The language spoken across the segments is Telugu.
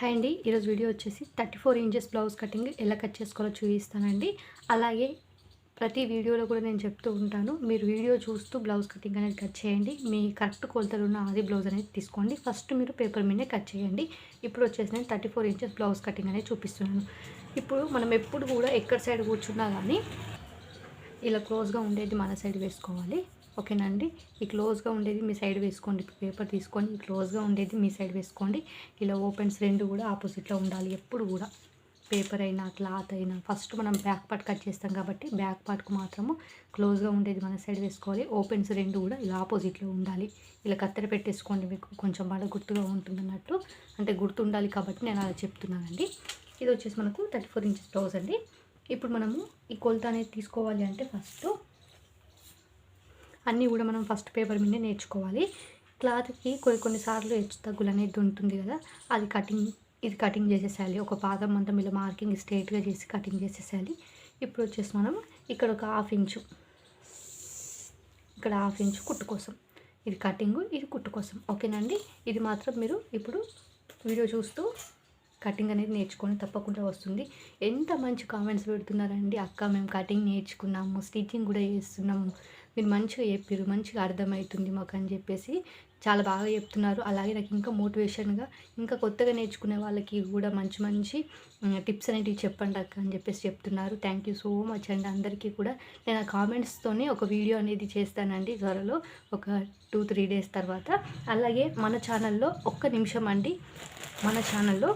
హాయ్ అండి. ఈరోజు వీడియో వచ్చేసి thirty four inches blouse cutting ఎలా కట్ చేసుకోవాలో చూపిస్తానండి. అలాగే ప్రతి వీడియోలో కూడా నేను చెప్తూ ఉంటాను. మీరు వీడియో చూస్తూ బ్లౌజ్ కటింగ్ అనేది కట్ చేయండి. మీ కరెక్ట్ కొలతలు ఉన్న అది బ్లౌజ్ అనేది తీసుకోండి. ఫస్ట్ మీరు పేపర్ మీదే కట్ చేయండి. ఇప్పుడు వచ్చేసి నేను thirty four inches blouse cutting అనేది చూపిస్తున్నాను. ఇప్పుడు మనం ఎప్పుడు కూడా ఎక్కడ సైడ్ కూర్చున్నా కానీ ఇలా క్లోజ్గా ఉండేది మన సైడ్ వేసుకోవాలి. ఓకేనా అండి ఈ క్లోజ్గా ఉండేది మీ సైడ్ వేసుకోండి. పేపర్ తీసుకొని క్లోజ్గా ఉండేది మీ సైడ్ వేసుకోండి. ఇలా ఓపెన్స్ రెండు కూడా ఆపోజిట్లో ఉండాలి ఎప్పుడు కూడా. పేపర్ అయినా క్లాత్ అయినా ఫస్ట్ మనం బ్యాక్ పార్ట్ కట్ చేస్తాం కాబట్టి బ్యాక్ పార్ట్కు మాత్రము క్లోజ్గా ఉండేది మన సైడ్ వేసుకోవాలి. ఓపెన్స్ రెండు కూడా ఇలా ఆపోజిట్లో ఉండాలి. ఇలా కత్తెర పెట్టేసుకోండి మీకు కొంచెం బాగా గుర్తుగా ఉంటుంది అన్నట్టు అంటే గుర్తుండాలి కాబట్టి నేను అలా చెప్తున్నానండి. ఇది వచ్చేసి మనకు థర్టీ ఫోర్ ఇంచెస్ బ్లౌజ్ అండి. ఇప్పుడు మనము ఈ కొలత అనేది తీసుకోవాలి అంటే ఫస్ట్ అన్నీ కూడా మనం ఫస్ట్ పేపర్ మీదే నేర్చుకోవాలి. క్లాత్కి కొన్ని కొన్నిసార్లు హెచ్చు తగ్గులు అనేది ఉంటుంది కదా. అది కటింగ్ ఇది కటింగ్ చేసేసేయాలి. ఒక పాదం అంతా ఇలా మార్కింగ్ స్ట్రేట్గా చేసి కటింగ్ చేసేసేయాలి. ఇప్పుడు వచ్చేసి మనం ఇక్కడ ఒక హాఫ్ ఇంచు ఇక్కడ హాఫ్ ఇంచు కుట్టు కోసం. ఇది కటింగ్ ఇది కుట్టు కోసం. ఓకేనండి ఇది మాత్రం మీరు ఇప్పుడు వీడియో చూస్తూ కటింగ్ అనేది నేర్చుకొని తప్పకుండా వస్తుంది. ఎంత మంచి కామెంట్స్ పెడుతున్నారండి అక్క. మేము కటింగ్ నేర్చుకున్నాము స్టిచ్చింగ్ కూడా చేస్తున్నాము. మీరు మంచిగా చెప్పారు మంచిగా అర్థమవుతుంది మాకు అని చెప్పేసి చాలా బాగా చెప్తున్నారు. అలాగే నాకు ఇంకా మోటివేషన్గా ఇంకా కొత్తగా నేర్చుకునే వాళ్ళకి కూడా మంచి మంచి టిప్స్ అనేటివి చెప్పండి అక్క అని చెప్పేసి చెప్తున్నారు. థ్యాంక్ యూ సో మచ్ అండి అందరికీ కూడా. నేను ఆ కామెంట్స్తోనే ఒక వీడియో అనేది చేస్తానండి త్వరలో ఒక టూ త్రీ డేస్ తర్వాత. అలాగే మన ఛానల్లో ఒక్క నిమిషం అండి మన ఛానల్లో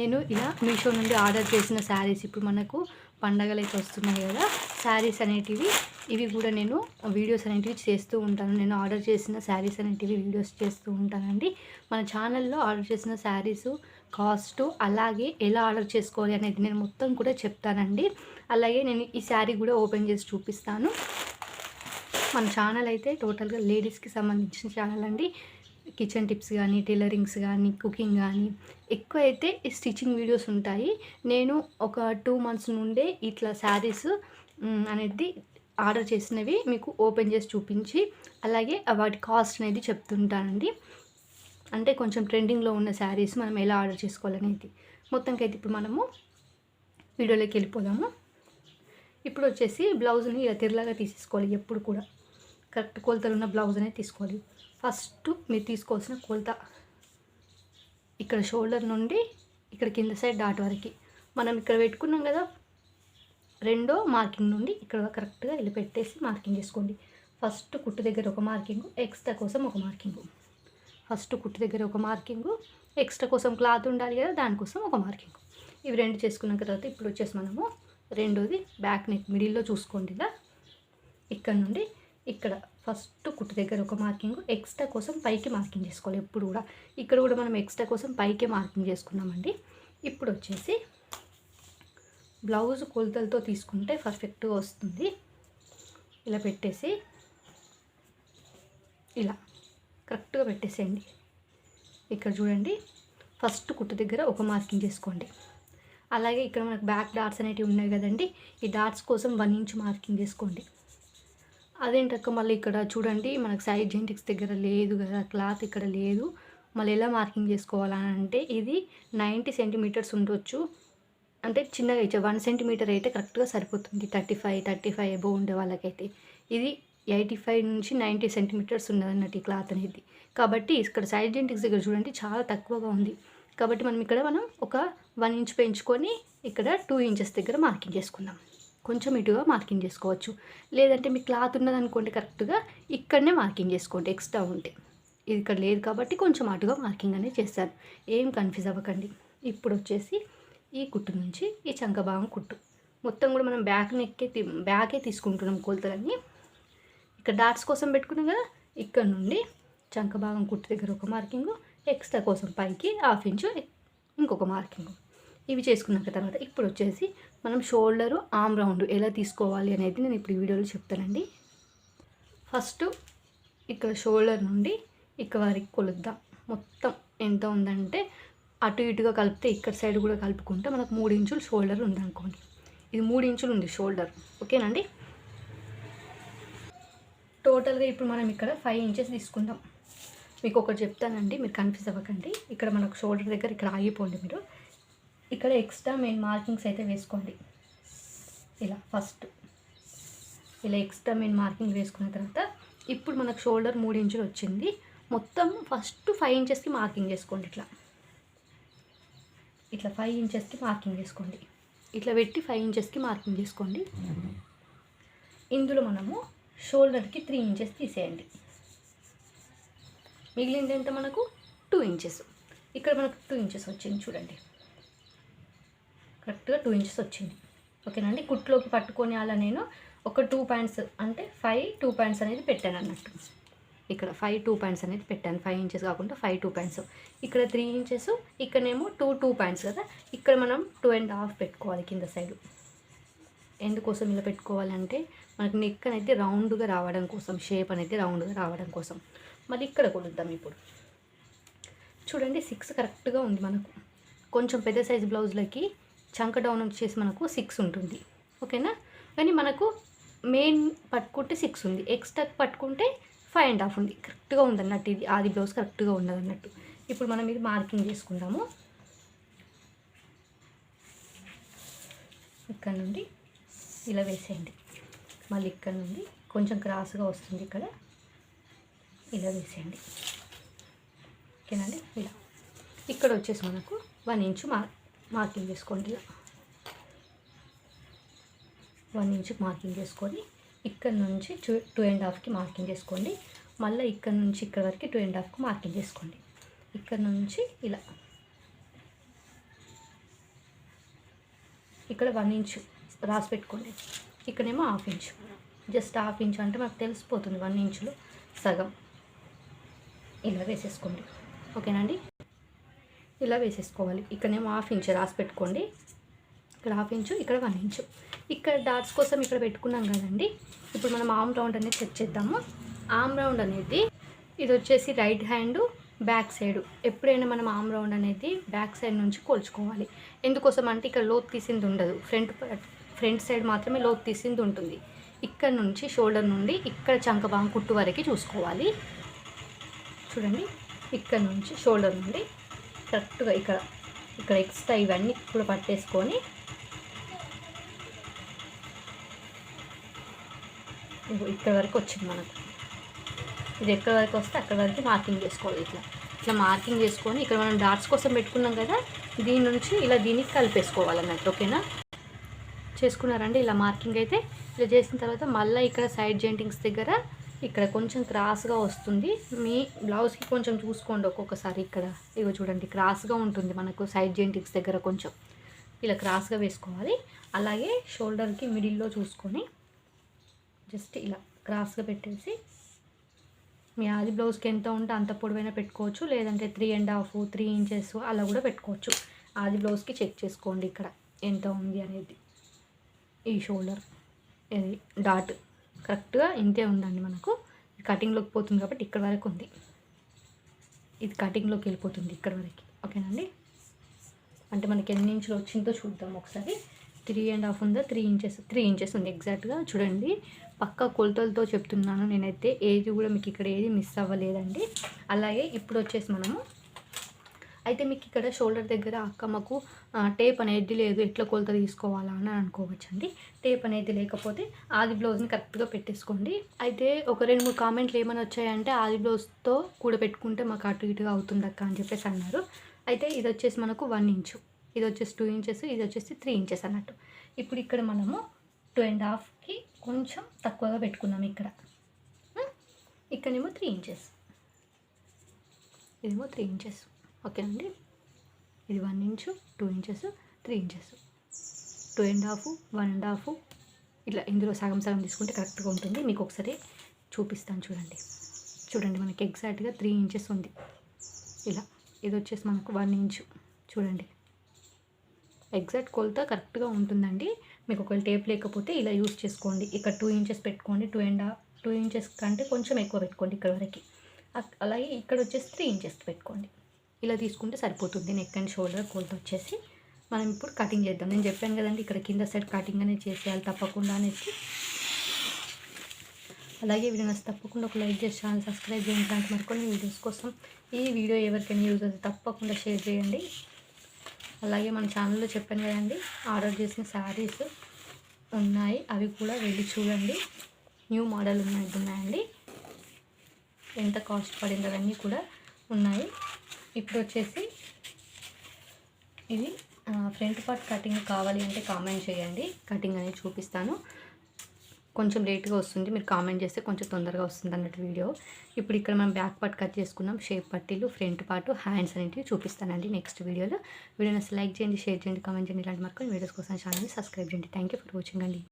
నేను ఇలా మీషో నుండి ఆర్డర్ చేసిన శారీస్ ఇప్పుడు మనకు పండగలు అయితే వస్తున్నాయి కదా శారీస్ అనేటివి ఇవి కూడా నేను వీడియోస్ అనేటివి చేస్తూ ఉంటాను. నేను ఆర్డర్ చేసిన శారీస్ అనేటివి వీడియోస్ చేస్తూ ఉంటానండి. మన ఛానల్లో ఆర్డర్ చేసిన శారీస్ కాస్ట్ అలాగే ఎలా ఆర్డర్ చేసుకోవాలి అనేది నేను మొత్తం కూడా చెప్తానండి. అలాగే నేను ఈ శారీ కూడా ఓపెన్ చేసి చూపిస్తాను. మన ఛానల్ అయితే టోటల్గా లేడీస్కి సంబంధించిన ఛానల్ అండి. కిచెన్ టిప్స్ కానీ టైలరింగ్స్ కానీ కుకింగ్ కానీ ఎక్కువ అయితే స్టిచ్చింగ్ వీడియోస్ ఉంటాయి. నేను ఒక టూ మంత్స్ నుండే ఇట్లా శారీస్ అనేది ఆర్డర్ చేసినవి మీకు ఓపెన్ చేసి చూపించి అలాగే వాటి కాస్ట్ అనేది చెప్తుంటానండి. అంటే కొంచెం ట్రెండింగ్లో ఉన్న శారీస్ మనం ఎలా ఆర్డర్ చేసుకోవాలనేది. మొత్తంకి అయితే ఇప్పుడు మనము వీడియోలోకి వెళ్ళిపోదాము. ఇప్పుడు వచ్చేసి బ్లౌజ్ని ఇలా తిరలాగా తీసేసుకోవాలి ఎప్పుడు కూడా. కరెక్ట్ కొలతలు ఉన్న బ్లౌజ్ అనేది తీసుకోవాలి. ఫస్ట్ మీరు తీసుకోవాల్సిన కొలత ఇక్కడ షోల్డర్ నుండి ఇక్కడ కింద సైడ్ డాట్ వరకు. మనం ఇక్కడ పెట్టుకున్నాం కదా రెండో మార్కింగ్ నుండి ఇక్కడ కరెక్ట్గా ఇలా పెట్టేసి మార్కింగ్ చేసుకోండి. ఫస్ట్ కుట్టు దగ్గర ఒక మార్కింగ్ ఎక్స్ట్రా కోసం ఒక మార్కింగ్. ఫస్ట్ కుట్టు దగ్గర ఒక మార్కింగ్ ఎక్స్ట్రా కోసం క్లాత్ ఉండాలి కదా దానికోసం ఒక మార్కింగ్. ఇవి రెండు చేసుకున్న తర్వాత ఇప్పుడు వచ్చేసి మనము రెండోది బ్యాక్ నెక్ మిడిల్లో చూసుకోండి ఇలా. ఇక్కడ నుండి ఇక్కడ ఫస్ట్ కుట్టు దగ్గర ఒక మార్కింగ్ ఎక్స్ట్రా కోసం పైకి మార్కింగ్ చేసుకోవాలి ఎప్పుడు కూడా. ఇక్కడ కూడా మనం ఎక్స్ట్రా కోసం పైకే మార్కింగ్ చేసుకున్నామండి. ఇప్పుడు వచ్చేసి బ్లౌజ్ కొలతలతో తీసుకుంటే పర్ఫెక్ట్గా వస్తుంది. ఇలా పెట్టేసి ఇలా కరెక్ట్గా పెట్టేసేయండి. ఇక్కడ చూడండి ఫస్ట్ కుట్టు దగ్గర ఒక మార్కింగ్ చేసుకోండి. అలాగే ఇక్కడ మనకు బ్యాక్ డాట్స్ అనేటివి ఉన్నాయి కదండి ఈ డాట్స్ కోసం వన్ ఇంచ్ మార్కింగ్ చేసుకోండి. అదేంటక్క మళ్ళీ ఇక్కడ చూడండి మనకు సైడ్ జెంటిక్స్ దగ్గర లేదు కదా క్లాత్ ఇక్కడ లేదు. మళ్ళీ ఎలా మార్కింగ్ చేసుకోవాలని అంటే ఇది నైంటీ సెంటీమీటర్స్ ఉండొచ్చు. అంటే చిన్నగా ఇచ్చే వన్ సెంటీమీటర్ అయితే కరెక్ట్గా సరిపోతుంది. Thirty five thirty five above ఉండే వాళ్ళకైతే. ఇది ఎయిటీ ఫైవ్ నుంచి నైంటీ సెంటీమీటర్స్ ఉన్నదన్నట్టు ఈ క్లాత్ అనేది. కాబట్టి ఇక్కడ సైడ్ జెంటిక్స్ దగ్గర చూడండి చాలా తక్కువగా ఉంది. కాబట్టి మనం ఇక్కడ మనం ఒక వన్ ఇంచ్ పెంచుకొని ఇక్కడ టూ ఇంచెస్ దగ్గర మార్కింగ్ చేసుకుందాం. కొంచెం ఇటుగా మార్కింగ్ చేసుకోవచ్చు. లేదంటే మీ క్లాత్ ఉన్నదనుకోండి కరెక్ట్గా ఇక్కడనే మార్కింగ్ చేసుకోండి ఎక్స్ట్రా ఉంటే. ఇది ఇక్కడ లేదు కాబట్టి కొంచెం అటుగా మార్కింగ్ అనేది చేస్తారు ఏం కన్ఫ్యూజ్ అవ్వకండి. ఇప్పుడు వచ్చేసి ఈ కుట్టు నుంచి ఈ చంక భాగం కుట్టు. మొత్తం కూడా మనం బ్యాక్ నెక్కే బ్యాకే తీసుకుంటున్నాం కొలతలన్నీ. ఇక్కడ డాట్స్ కోసం పెట్టుకున్నాం కదా ఇక్కడ నుండి చంక భాగం కుట్టు దగ్గర ఒక మార్కింగ్ ఎక్స్ట్రా కోసం పైకి హాఫ్ ఇంచు ఇంకొక మార్కింగ్. ఇవి చేసుకున్నాక తర్వాత ఇప్పుడు వచ్చేసి మనం షోల్డరు ఆమ్ రౌండ్ ఎలా తీసుకోవాలి అనేది నేను ఇప్పుడు వీడియోలో చెప్తానండి. ఫస్ట్ ఇక్కడ షోల్డర్ నుండి ఇక్కడ వరకు కొలుద్దాం. మొత్తం ఎంత ఉందంటే అటు ఇటుగా కలిపితే ఇక్కడ సైడ్ కూడా కలుపుకుంటే మనకు మూడు ఇంచులు షోల్డర్ ఉందనుకోండి ఇది మూడు ఇంచులు ఉంది షోల్డర్. ఓకేనండి? టోటల్గా ఇప్పుడు మనం ఇక్కడ ఫైవ్ ఇంచెస్ తీసుకుందాం. మీకు ఒకటి చెప్తానండి మీరు కన్ఫ్యూజ్ అవ్వకండి. ఇక్కడ మనకు షోల్డర్ దగ్గర ఇక్కడ ఆగిపోండి మీరు. ఇక్కడ ఎక్స్ట్రా మెయిన్ మార్కింగ్స్ అయితే వేసుకోండి. ఇలా ఫస్ట్ ఇలా ఎక్స్ట్రా మెయిన్ మార్కింగ్ వేసుకున్న తర్వాత ఇప్పుడు మనకు షోల్డర్ మూడు ఇంచులు వచ్చింది. మొత్తం ఫస్ట్ ఫైవ్ ఇంచెస్కి మార్కింగ్ చేసుకోండి ఇట్లా. ఇట్లా ఫైవ్ ఇంచెస్కి మార్కింగ్ చేసుకోండి. ఇట్లా పెట్టి ఫైవ్ ఇంచెస్కి మార్కింగ్ చేసుకోండి. ఇందులో మనము షోల్డర్కి త్రీ ఇంచెస్ తీసేయండి. మిగిలింది ఎంత మనకు? టూ ఇంచెస్ ఇక్కడ మనకు టూ ఇంచెస్ వచ్చింది చూడండి. కరెక్ట్గా టూ ఇంచెస్ వచ్చింది. ఓకేనండి కుట్లోకి పట్టుకొని అలా నేను ఒక టూ పాయింట్స్ అంటే ఫైవ్ టూ పాయింట్స్ అనేది పెట్టాను అన్నట్టు. ఇక్కడ ఫైవ్ టూ పాయింట్స్ అనేది పెట్టాను. ఫైవ్ ఇంచెస్ కాకుండా ఫైవ్ టూ పాయింట్స్ ఇక్కడ త్రీ ఇంచెస్ ఇక్కడనేమో టూ టూ పాయింట్స్ కదా. ఇక్కడ మనం టూ అండ్ హాఫ్ పెట్టుకోవాలి కింద సైడ్ ఎందుకోసం ఇలా పెట్టుకోవాలంటే మనకి నెక్ అనేది రౌండ్గా రావడం కోసం షేప్ అనేది రౌండ్గా రావడం కోసం. మళ్ళీ ఇక్కడ కొలుద్దాం ఇప్పుడు. చూడండి సిక్స్ కరెక్ట్గా ఉంది మనకు. కొంచెం పెద్ద సైజ్ బ్లౌజ్లకి చంక డౌన్ వచ్చేసి మనకు సిక్స్ ఉంటుంది. ఓకేనా? కానీ మనకు మెయిన్ పట్టుకుంటే సిక్స్ ఉంది. ఎక్స్ట్రా పట్టుకుంటే ఫైవ్ అండ్ హాఫ్ ఉంది. కరెక్ట్గా ఉందన్నట్టు ఇది. ఆది బ్లౌజ్ కరెక్ట్గా ఉన్నది అన్నట్టు ఇప్పుడు మనం ఇది మార్కింగ్ చేసుకుందాము. ఇక్కడ నుండి ఇలా వేసేయండి. మళ్ళీ ఇక్కడ నుండి కొంచెం క్రాస్గా వస్తుంది ఇక్కడ. ఇలా వేసేయండి. ఓకేనండి? ఇలా. ఇక్కడ వచ్చేసి మనకు వన్ ఇంచు మార్ మార్కింగ్ చేసుకోండి ఇలా. వన్ ఇంచ్ మార్కింగ్ చేసుకొని ఇక్కడ నుంచి టూ టూ అండ్ హాఫ్కి మార్కింగ్ చేసుకోండి. మళ్ళీ ఇక్కడ నుంచి ఇక్కడ వరకు టూ అండ్ హాఫ్కి మార్కింగ్ చేసుకోండి. ఇక్కడ నుంచి ఇలా. ఇక్కడ వన్ ఇంచు రాసి పెట్టుకోండి. ఇక్కడేమో half inch. Just half inch అంటే మాకు తెలిసిపోతుంది వన్ ఇంచులో సగం. ఇలా వేసేసుకోండి. ఓకేనండి ఇలా వేసేసుకోవాలి. ఇక్కడేమో హాఫ్ ఇంచు రాసి పెట్టుకోండి. ఇక్కడ హాఫ్ ఇంచు ఇక్కడ వన్ ఇంచు ఇక్కడ డాట్స్ కోసం ఇక్కడ పెట్టుకున్నాం కదండి. ఇప్పుడు మనం ఆమ్ రౌండ్ అనేది చెక్ చేద్దాము. ఆమ్ రౌండ్ అనేది ఇది వచ్చేసి రైట్ హ్యాండ్ బ్యాక్ సైడ్ ఎప్పుడైనా మనం ఆమ్ రౌండ్ అనేది బ్యాక్ సైడ్ నుంచి కోల్చుకోవాలి. ఎందుకోసం అంటే ఇక్కడ లోతు తీసింది ఉండదు. ఫ్రంట్ ఫ్రంట్ సైడ్ మాత్రమే లోతు తీసింది ఉంటుంది. ఇక్కడ నుంచి షోల్డర్ నుండి ఇక్కడ చంకబాం కుట్టు వరకు చూసుకోవాలి. చూడండి. ఇక్కడ నుంచి షోల్డర్ నుండి కరెక్ట్గా ఇక్కడ ఇక్కడ ఎక్స్ట్రా ఇవన్నీ కూడా పట్టేసుకొని ఇక్కడ వరకు వచ్చింది మనకు ఇది ఎక్కడ వరకు వస్తే అక్కడ వరకు మార్కింగ్ చేసుకోవాలి ఇట్లా. ఇట్లా మార్కింగ్ చేసుకొని ఇక్కడ మనం డాట్స్ కోసం పెట్టుకున్నాం కదా దీని నుంచి ఇలా దీనికి కలిపేసుకోవాలన్నట్టు ఓకేనా? చేసుకున్నారండి ఇలా మార్కింగ్ అయితే. ఇలా చేసిన తర్వాత మళ్ళీ ఇక్కడ సైడ్ జెంటింగ్స్ దగ్గర ఇక్కడ కొంచెం క్రాస్గా వస్తుంది. మీ బ్లౌజ్కి కొంచెం చూసుకోండి ఒక్కొక్కసారి ఇక్కడ. ఇగో చూడండి క్రాస్గా ఉంటుంది మనకు సైడ్ జెంటింగ్స్ దగ్గర కొంచెం. ఇలా క్రాస్గా వేసుకోవాలి. అలాగే షోల్డర్కి మిడిల్లో చూసుకొని జస్ట్ ఇలా క్రాస్గా పెట్టేసి మీ ఆది బ్లౌజ్కి ఎంత ఉంటే అంత పొడవైనా పెట్టుకోవచ్చు. లేదంటే three and half three inches అలా కూడా పెట్టుకోవచ్చు. ఆది బ్లౌజ్కి చెక్ చేసుకోండి ఇక్కడ ఎంత ఉంది అనేది. ఈ షోల్డర్ ఇది డాట్. కరెక్ట్గా ఇంతే ఉందండి మనకు. కటింగ్లోకి పోతుంది కాబట్టి ఇక్కడ వరకు ఉంది. ఇది కటింగ్లోకి వెళ్ళిపోతుంది ఇక్కడ వరకు. ఓకేనండి అంటే మనకి ఎన్ని ఇంచులు వచ్చిందో చూద్దాం ఒకసారి. త్రీ అండ్ హాఫ్ ఉందా? త్రీ ఇంచెస్ త్రీ ఇంచెస్ ఉంది ఎగ్జాక్ట్గా చూడండి పక్క కొలతలతో చెప్తున్నాను నేనైతే. ఏది కూడా మీకు ఇక్కడ ఏది మిస్ అవ్వలేదండి. అలాగే ఇప్పుడు వచ్చేసి మనము అయితే మీకు ఇక్కడ షోల్డర్ దగ్గర అక్క మాకు టేప్ అనేది లేదు. ఎట్లా కొలత తీసుకోవాలా అని అనుకోవచ్చండి. టేప్ అనేది లేకపోతే ఆది బ్లౌజ్ని కరెక్ట్గా పెట్టేసుకోండి. అయితే ఒక రెండు మూడు కామెంట్లు ఏమైనా వచ్చాయంటే ఆది బ్లౌజ్తో కూడా పెట్టుకుంటే మాకు అటు ఇటుగా అవుతుంది అక్క అని చెప్పేసి అన్నారు. అయితే ఇది వచ్చేసి మనకు వన్ ఇంచు ఇది వచ్చేసి టూ ఇంచెస్ ఇది వచ్చేసి త్రీ ఇంచెస్ అన్నట్టు. ఇప్పుడు ఇక్కడ మనము టూ అండ్ హాఫ్కి కొంచెం తక్కువగా పెట్టుకున్నాం ఇక్కడ. ఇక్కడేమో త్రీ ఇంచెస్ ఇదేమో త్రీ ఇంచెస్ ఓకేనండి ఇది one inch two inches three inches two and half one and half ఇట్లా ఇందులో సగం సగం తీసుకుంటే కరెక్ట్గా ఉంటుంది. మీకు ఒకసారి చూపిస్తాను చూడండి. చూడండి మనకి ఎగ్జాక్ట్గా త్రీ ఇంచెస్ ఉంది. ఇలా ఇది వచ్చేసి మనకు వన్ ఇంచు చూడండి. ఎగ్జాక్ట్ కొలత కరెక్ట్గా ఉంటుందండి. మీకు ఒకవేళ టేప్ లేకపోతే ఇలా యూస్ చేసుకోండి. ఇక్కడ టూ ఇంచెస్ పెట్టుకోండి. టూ అండ్ టూ ఇంచెస్ కంటే కొంచెం ఎక్కువ పెట్టుకోండి ఇక్కడ వరకు. అలాగే ఇక్కడ వచ్చేసి త్రీ ఇంచెస్ పెట్టుకోండి. ఇలా తీసుకుంటే సరిపోతుంది. నెక్ అండ్ షోల్డర్ కొలత వచ్చేసి. మనం ఇప్పుడు కటింగ్ చేద్దాం. నేను చెప్పాను కదండి ఇక్కడ కింద సైడ్ కటింగ్ అనేది చేసేయాలి తప్పకుండా అనేసి. అలాగే వీడియో తప్పకుండా ఒక లైక్ చేసి ఛానల్ సబ్స్క్రైబ్ చేయండి. మరికొన్ని వీడియోస్ కోసం ఈ వీడియో ఎవరికైనా యూజ్ అవుతుంది తప్పకుండా షేర్ చేయండి. అలాగే మన ఛానల్లో చెప్పాను కదండి ఆర్డర్ చేసిన శారీస్ ఉన్నాయి. అవి కూడా వెళ్ళి చూడండి. న్యూ మోడల్ ఉన్నాయి ఉన్నాయండి. ఎంత కాస్ట్ పడింది అవన్నీ కూడా ఉన్నాయి. ఇప్పుడు వచ్చేసి ఇది ఫ్రంట్ పార్ట్ కటింగ్ కావాలి అంటే కామెంట్ చేయండి. కటింగ్ అనేది చూపిస్తాను. కొంచెం లేట్గా వస్తుంది. మీరు కామెంట్ చేస్తే కొంచెం తొందరగా వస్తుంది అన్నట్టు వీడియో. ఇప్పుడు ఇక్కడ మనం బ్యాక్ పార్ట్ కట్ చేసుకున్నాం. షేప్ పట్టీలు ఫ్రంట్ పార్ట్ హ్యాండ్స్ అనేటివి చూపిస్తానండి నెక్స్ట్ వీడియోలో. వీడియోని లైక్ చేయండి షేర్ చేయండి కామెంట్ చేయండి. ఇలాంటి మరికొన్ని వీడియోస్ కోసం ఛానల్ని సబ్స్క్రైబ్ చేయండి. థ్యాంక్ యూ ఫర్ వాచింగ్ అండి.